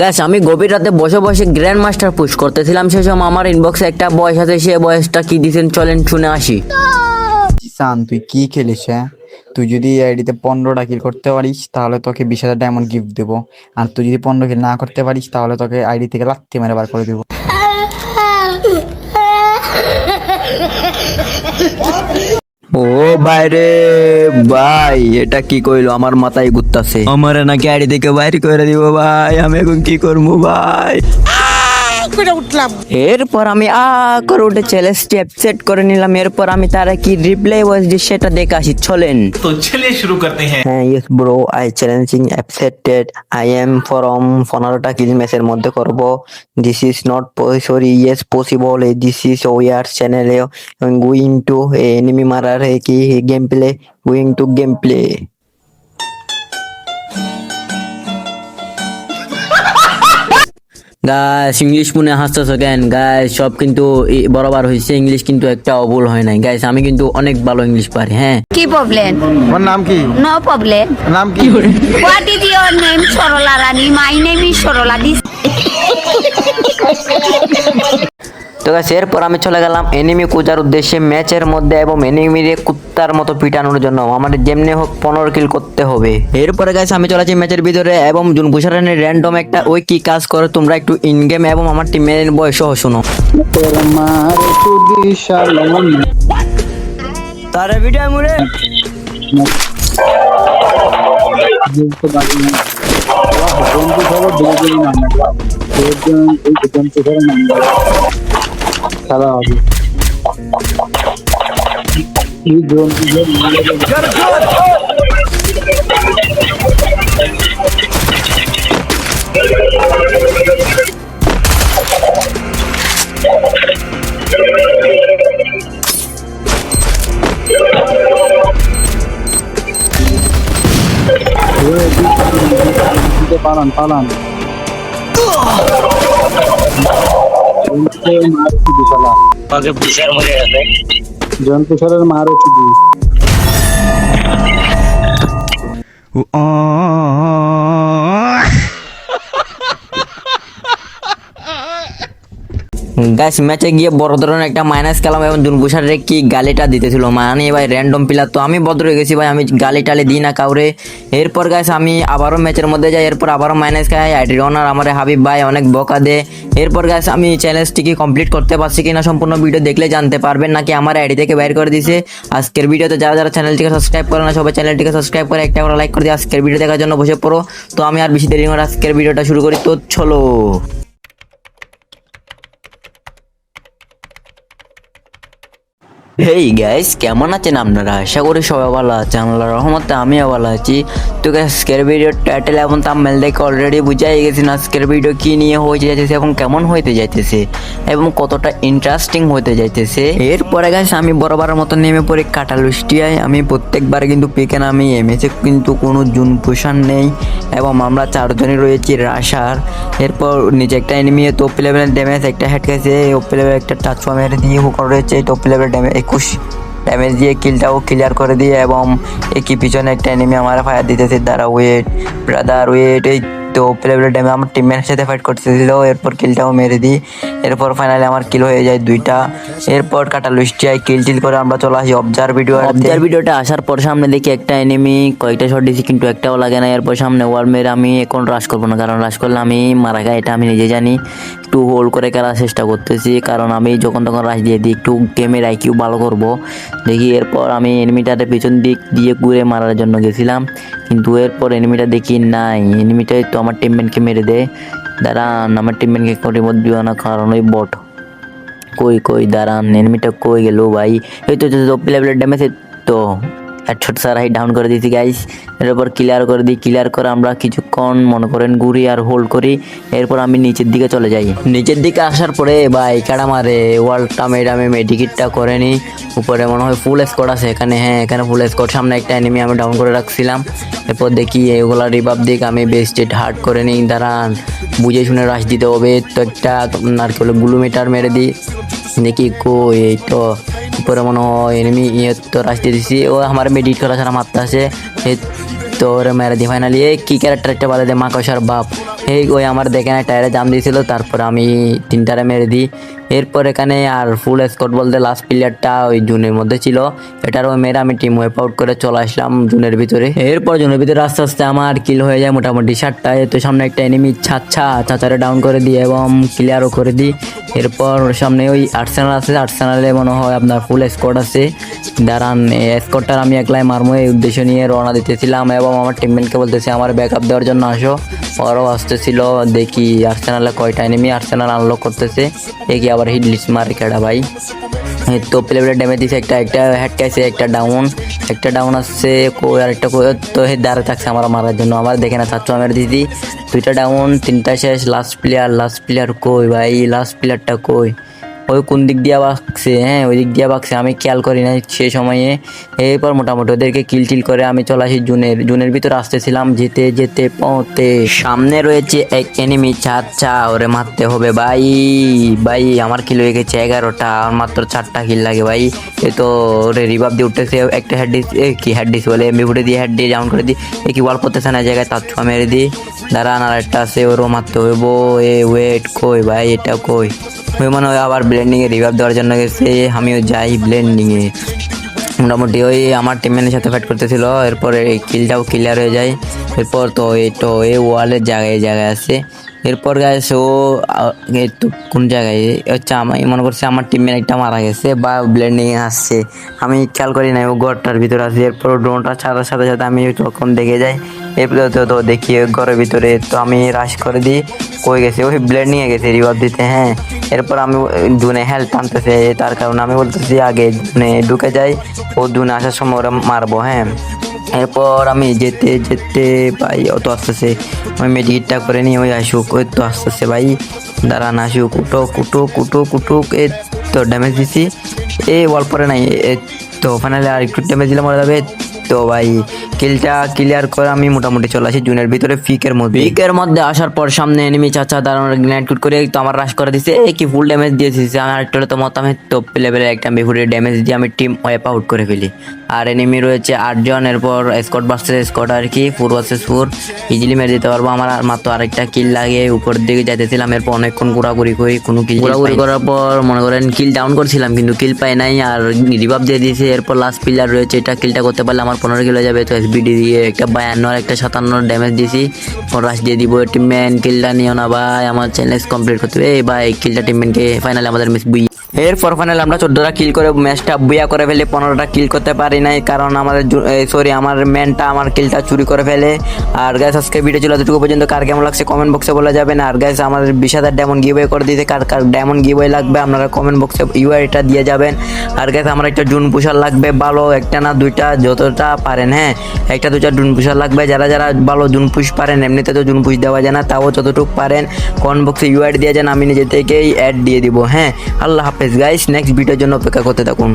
গাছ আমি গভীর রাতে বসে বসে গ্র্যান্ড মাস্টার পুশ করতেছিলাম। সে সময় আমার ইনবক্সে একটা বয়স আছে সে বয়সটা কি দিছেন চলেন শুনে আসি। জিসান তুই কি খেলিস হ্যাঁ? তুই যদি আইডিতে পনেরোটা কিল করতে পারিস তাহলে তোকে বিশ হাজার ডায়মন্ড গিফট দেবো। আর তুই যদি পনেরো কিল না করতে পারিস তাহলে তোকে আইডি থেকে লাত্তি মেরে বার করে দেবো। ও বাইরে ভাই, এটা কি কইলো? আমার মাথায় ঘুরতাছে। আমার নাকি আড়ি থেকে বাইরে করে দিব ভাই, আমি এখন কি করব ভাই? করে উঠলাম। এরপর আমি আ করে উঠে চ্যালেঞ্জটি অ্যাপসেট করে নিলাম। এরপর আমি তারা কি রিপ্লাই ওয়াজ সেটা দেখে আসি চলেন। তো চলে শুরু করতে হ্যাঁ। হ্যাঁ yes bro I challenging upsetted I am form পনেরোটা কিল ম্যাচের মধ্যে করব। This is not sorry yes possible this is war চ্যানেলে গোয়িং টু এনিমি মারার কি game play going to game play guys English মনে হাসতেছো কেন? গাইস সব কিন্তু বরাবর হয়েছে ইংলিশ কিন্তু একটা অবল হয় নাই। গাইস আমি কিন্তু অনেক ভালো ইংলিশ পারি হ্যাঁ? কি প্রবলেম তোমার নাম কি? নো প্রবলেম নাম কি? What is your name Sarala Rani my name is Sarala this তো গাইস এরপর আমি চলে গেলাম এনিমি খোঁজার উদ্দেশ্যে ম্যাচের মধ্যে এবং এনিমিরে কুত্তার মতো পিটানোর জন্য। আমাদের যেমনি হোক পনেরো কিল করতে হবে। এরপরে গাইস আমি চলেছি ম্যাচের ভিতরে এবং জুন বুসারানের র্যান্ডম একটা ওই কি কাজ করে, তোমরা একটু ইন গেম এবং আমার টিমের বয়স সহ শুনো। তারে video Selam abi. İyi drone güzel. Palan, palan. পালান জন্তুসারের মার ওষুধ গাইস ম্যাচে গিয়ে বড় ধরনের একটা মাইনাস খেলাম এবং জুনবুসারে কি গালিটা দিতেছিল। মানে ভাই র্যান্ডম প্লেয়ার তো আমি বদল হয়ে গেছি ভাই, আমি গালি টালি দিই না কাউরে। এরপর গাইস আমি আবারও ম্যাচের মধ্যে যাই, এরপর আবারও মাইনাস খাই। আইডি রনার আমার হাবিব ভাই, অনেক বকা দে। এরপর গাইস আমি চ্যালেঞ্জটি কি কমপ্লিট করতে পারছি কিনা সম্পূর্ণ ভিডিও দেখলে জানতে পারবেন, নাকি আমার আইডি থেকে বাইর করে দিছে। আজকের ভিডিওতে যারা যারা চ্যানেলটিকে সাবস্ক্রাইব করে না, সবাই চ্যানেলটিকে সাবস্ক্রাইব করে একটা করে লাইক করে দিয়ে আজকের ভিডিও দেখার জন্য বসে পড়ো। তো আমি আর বেশি দেরি করে আজকের ভিডিওটা শুরু করি। তো চলো। হেই গাইস কেমন আছেন আপনারা? আশা করি সবাই ভালো আছেন। আল্লাহ রহমতে আমিও ভালো আছি। তো আজকের ভিডিও টাইটেল এবং থাম্বনেল দেখে অলরেডি বুঝাই গেছেন আজকের ভিডিও কি নিয়ে হয়ে যাইতেছে এবং কেমন হইতে যাইতেছে এবং কতটা ইন্টারেস্টিং হইতে যাইতেছে। এরপরে গাইস আমি বরাবরের মতো নেমে পড়ি কাটালুষ্টিয়ায় আমি প্রত্যেকবার কিন্তু পিকে নামি এমএসে কিন্তু কোনো জুন পোষণ নেই এবং আমরা চারজনই রয়েছি রাশার এরপর নিচে একটা এনিমি টপ লেভেলের ড্যামেজ একটা হেড গেছে। টপ লেভেল একটা টাচ মেরে দিয়ে হুক রয়েছে। টপ লেভেল ড্যামেজ একুশ ড্যামেজ দিয়ে কিলটাও ক্লিয়ার করে দিয়ে এবং একই পিছনে একটা এনিমি আমার ফায়ার দিতেছে। তারা ওয়েট ব্রাদার ওয়েট এই তো লেভেল ড্যামে আমার টিমের সাথে ফাইট করতেছিল। এরপর কিলটাও মেরে দিই। এরপর ফাইনালি আমার কিল হয়ে যায় দুইটা। এরপর কাটা লুষ্টি লুষ্টিয়ায় কিল টিল করে আমরা চলে আসি অবজার ভিডিও অবজার ভিডিওটা আসার পর সামনে দেখি একটা এনিমি কয়েকটা শট দিছি কিন্তু একটাও লাগে না। এরপর সামনে ওয়াল মেরে আমি এখন রাশ করব না। কারণ রাশ করলে আমি মারা গাই এটা আমি নিজে জানি। একটু হোল্ড করে খেলার চেষ্টা করতেছি। কারণ আমি যখন তখন রাশ দিয়ে দিই, একটু গেমের আইকিউ ভালো করব। দেখি এরপর আমি এনিমিটারে পিছন দিক দিয়ে ঘুরে মারার জন্য গেছিলাম। কিন্তু এরপর এনিমিটা দেখি নাই। এনিমিটাই তো আমার টিমমেটকে মেরে দেয়। দাঁড়ান, আমার টিমমেটকে কোনো রিমোট দিও না, কারণ ওই বট কই কই, দাঁড়ান এনিমিটা কই গেল ভাই? এই তো টপ লেভেলের ড্যামেজ তো। হেডশট সারাই ডাউন করে দিয়েছি গাইস এরপর ক্লিয়ার করে দিই ক্লিয়ার করে আমরা কিছুক্ষণ, মনে করেন, ঘুরি আর হোল্ড করি। এরপর আমি নিচের দিকে চলে যাই। নিচের দিকে আসার পরে, ভাই কাটা মারে? ওয়ালটা মেডামে মেডিকিটটা করে নিই উপরে মনে হয় ফুল স্কোর আছে। এখানে হ্যাঁ এখানে ফুল স্কোর সামনে একটা এনিমি আমি ডাউন করে রাখছিলাম। এরপর দেখি এগুলা রিভাব দিক আমি বেস্টেড হার্ড করে নিই দাঁড়ান, বুঝে শুনে রাশ দিতে হবে। তো একটা আর কি বলে গ্লুমিটার মেরে দিই। দেখি কই, এই তো। উপরে মনে হয় এনিমি ইয়ে তো রাস্তে দিছি। ও আমার মেডিট করা ছাড়া মারতে আছে হে তোর মেরে দি ফাইনালি এই কি ক্যারেক্টারটা বলে দে মাকসার বাপ। এই ওই আমার দেখে না টায়ারে জাম দিয়েছিল, তারপর আমি তিনটারে মেরে দিই। এরপর এখানে আর ফুল স্কট বলতে লাস্ট প্লেয়ারটা ওই জুনের মধ্যে ছিল। এটার ওই মেরে আমি টিম ওয়েপ আউট করে চলে আসলাম জুনের ভিতরে। এরপর জুনের ভিতরে আস্তে আস্তে আমার কিল হয়ে যায় মোটামুটি ষাটটায় তো সামনে একটা এনিমি ছাচ্ছা ছাচারে ডাউন করে দিই এবং ক্লিয়ারও করে দিই। এরপর সামনে ওই আর্সেনাল আছে আর্সেনালে মনে হয় আপনার ফুল স্কোয়াড আছে। দাঁড়ান স্কোয়াডটার আমি একলাই মারমো এই উদ্দেশ্য নিয়ে রওনা দিতেছিলাম এবং আমার টিমমেটকে বলতেছি, আমার ব্যাকআপ দেওয়ার জন্য আসো। ওরাও আসতেছিল, দেখি আর্সেনালে কয়টা এনিমি আর্সেনাল আনলক করতেছে। দেখি আবার হিট লিস্ট মারে কেডা ভাই। তো প্লেয়ারে ড্যামেজ দিছে একটা একটা হেড খাইছে একটা ডাউন একটা ডাউন আসছে কই আর একটা কই, তো হে দাঁড়ে থাকছে আমার মারার জন্য। আমার দেখে না চাচ্ছু আমার দিদি, দুইটা ডাউন তিনটা শেষ লাস্ট প্লেয়ার লাস্ট প্লেয়ার কই ভাই লাস্ট প্লেয়ারটা কই? ওই কোন দিক দিয়ে বাকছে হ্যাঁ ওই দিক দিয়ে বাকছে আমি খেয়াল করি না সেই সময়ে। এরপর মোটামুটি ওদেরকে কিল টিল করে আমি চলে আসি জুনের জুনের ভিতরে আসতেছিলাম, যেতে যেতে, পৌঁতে। সামনে রয়েছে এক এনিমি চাচ্ছা ওরে মারতে হবে ভাই ভাই, আমার কিল হয়ে গেছে এগারোটা আর মাত্র চারটা কিল লাগে ভাই। এ তো ওরে রিভাব দিয়ে উঠতেছে, একটা হেড ডিস কি হেড ডিস বলে এমবি ফুটে দিয়ে হেড দিয়ে ডাউন করে দিই। এ কি ওয়াল করতেছে না, জায়গায় তার ছোঁয়া মেরে দিই। দাঁড়ান আর একটা আছে, ওরও মারতে হইব এ ওয়েট কই ভাই, এটা কই? মনে হয় আবার ব্লেন্ডিংয়ে রিভাইভ দেওয়ার জন্য গেছে, আমিও যাই ব্লেন্ডিংয়ে মোটামুটি ওই আমার টিমের সাথে ফাইট করতেছিল, এরপর এই কিলটাও ক্লিয়ার হয়ে যায়। এরপর তো এই তো এই ওয়ালের জায়গায় জায়গায় আছে। এরপর গাইছে ও তো কোন জায়গায়? আচ্ছা আমি মনে করছি আমার টিমের একটা মারা গেছে বা ব্লেন্ডিং আসছে। আমি খেয়াল করি নাই, ও ঘরটার ভিতরে আছে, এরপর ড্রোনটা ছাড়ার সাথে সাথে আমি তখন দেখে যাই। এরপর তো তো দেখি ঘরের ভিতরে তো আমি রাশ করে দিই। কই গেছে? ওই ব্লেড নিয়ে গেছে রিভাব দিতে হ্যাঁ। এরপর আমি জুনে হেল্প টানতেছে, তার কারণে আমি বলতেছি আগে জুনে ঢুকে যাই, ও দুনে আসার সময় ওরা মারবো হ্যাঁ। এরপর আমি যেতে যেতে ভাই অত আসতেছে। আমি মেডিকেটটা করে নিয়ে ওই আসুক, ওই তো আসতেছে ভাই। দাঁড়ান, আসুক কুটো কুটো কুটো কুটুক এ তো ড্যামেজ দিছি। এ ওয়াল পরে নাই এ তো ফাইনালি আর একটু ড্যামেজ দিলে মরে যাবে তো ভাই, কিলটা ক্লিয়ার করে আমি মোটামুটি চলে আসি জুনের ভিতরে ফিকের মধ্যে। ফিকের মধ্যে আসার পর সামনে এনিমি চাচা দাঁড়ানোর গ্রেনেড কুট করে তো আমার রাশ করে দিছে। কি ফুল ড্যামেজ দিয়েছে আমার একটা তো মত আমি টপ লেভেলের একটা বিহুরের ড্যামেজ দিয়ে আমি টিম ওয়েপ আউট করে ফেলি। আর এনিমি রয়েছে আটজন এরপর স্কট ভার্সেস স্কট আর কি ফোর ভার্সেস ফোর ইজিলি মেরে দিতে পারব। আমার আর মাত্র আরেকটা কিল লাগে উপর দিকে যাইতেছিলাম এরপর অনেকক্ষণ ঘোরাঘুরি করি কোনো কিল ঘোরাঘুরি করার পর মনে করেন কিল ডাউন করছিলাম কিন্তু কিল পাই নাই আর রিভাব দিয়ে দিয়েছে। এরপর লাস্ট পিলার রয়েছে এটা কিলটা করতে পারলে আমার পনেরো কিলো যাবে তো এসবিডি দিয়ে একটা বায়ান্ন আর একটা সাতান্ন ড্যামেজ দিয়েছি। রাশ দিয়ে দিব টিমম্যান কিলটা নিও না ভাই আমার চ্যালেঞ্জ কমপ্লিট করতে হবে। এই ভাই কিলটা টিমম্যানকে ফাইনালি আমাদের মিস বুই এরপর ফাইনাল আমরা চোদ্দটা কিল করে ম্যাচটা বুয়া করে ফেলে, পনেরোটা কিল করতে পারি নাই, কারণ আমাদের সরি আমার ম্যানটা আমার কিলটা চুরি করে ফেলে। আর গ্যাস আজকে ভিডিও ছিল এতটুকু পর্যন্ত। কার কেমন লাগছে কমেন্ট বক্সে বলে যাবেন। আর গ্যাস আমাদের বিশ হাজার ডায়মন্ড গিভওয়ে করে দিতে কার কার ডায়মন্ড গিভওয়ে লাগবে, আপনারা কমেন্ট বক্সে ইউআইটা দিয়ে যাবেন। আর গ্যাস আমার একটা জুন পুষার লাগবে, ভালো একটা না দুইটা, যতটা পারেন হ্যাঁ একটা দুইটা জুন পুষার লাগবে। যারা যারা ভালো জুন পুষ পারেন, এমনিতে তো জুন পুষ দেওয়া যায় না, তাও যতটুকু পারেন কমেন্ট বক্সে ইউআইড দিয়ে যান, আমি নিজে থেকেই অ্যাড দিয়ে দিব হ্যাঁ। আল্লাহ হাফেজ। গাইস নেক্সট ভিডিওর জন্য অপেক্ষা করতে থাকুন।